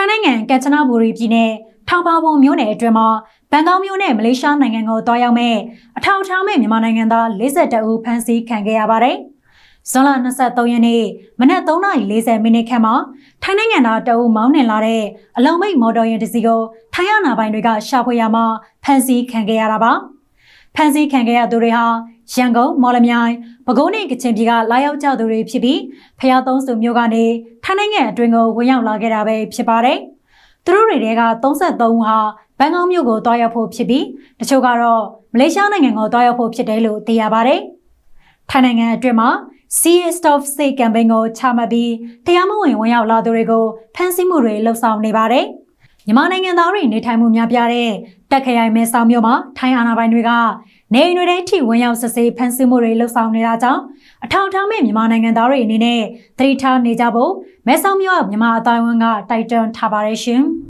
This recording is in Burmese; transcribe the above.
ထိုင်းနိုင်ငံကမ်ချနဘူရီပြည်နယ်ထောင်ပါပုံမြို့နယ်အတွင်းမှာဘန်ကောက်မြို့နဲ့မလေးရှားနိုင်ငံကိုတွားရောက်မဲ့အထောက်အထားမဲ့မြန်မာနိုင်ငံသား42ဦးဖမ်းဆီးခံခဲ့ရပါတယ်။ဇွန်လ23ရက်နေ့မနက်3:40မိနစ်ခန့်မှာထိုင်းနိုင်ငံသားတအုပ်မောင်းနှင်လာတဲ့အလုံမိတ်မော်တော်ယာဉ်တစ်စီးကိုထိုင်းအာဏာပိုင်တွေကရှာဖွေရမှာဖမ်းဆီးခံခဲ့ရတာပါ။ ဖမ်းဆီးခံခဲ့ရသူတွေဟာရန်ကုန်မော်လမြိုင်ပဲခူးနဲ့ကချင်ပြည်ကလာရောက်ကြသူတွေဖြစ်ပြီးဖျားသုံးစုမြို့ကနေထိုင်းနိုင်ငံအတွင်းကိုဝင်ရောက်လာခဲ့တာပဲဖြစ်ပါတယ်။သူတို့တွေက33ဦးဟာဘန်ကောက်မြို့ကိုတွားရောက်ဖို့ဖြစ်ပြီးတချို့ကတော့မလေးရှားနိုင်ငံကိုတွားရောက်ဖို့ဖြစ်တယ်လို့သိရပါတယ်။ထိုင်းနိုင်ငံအတွင်းမှာ Sea Stop Say Campaign ကိုချမှတ်ပြီးတရားမဝင်ဝင်ရောက်လာသူတွေကိုဖမ်းဆီးမှုတွေလှုပ်ဆောင်နေပါတယ်။ မြန်မာနိုင်ငံသားတွေနေထိုင်မှုများပြားတဲ့တက်ခရိုင်မဲဆောက်မြို့မှာထိုင်းအာဏာပိုင်တွေကနေအိမ်တွေထဲထိဝင်ရောက်စစ်ဆေးဖမ်းဆီးမှုတွေလှုပ်ဆောင်နေတာကြောင့်အထောက်အထားမဲ့မြန်မာနိုင်ငံသားတွေအနေနဲ့သတိထားနေကြဖို့မဲဆောက်မြို့မြန်မာအတိုင်းအဝန်းကတိုက်တွန်းထားပါတယ်ရှင်။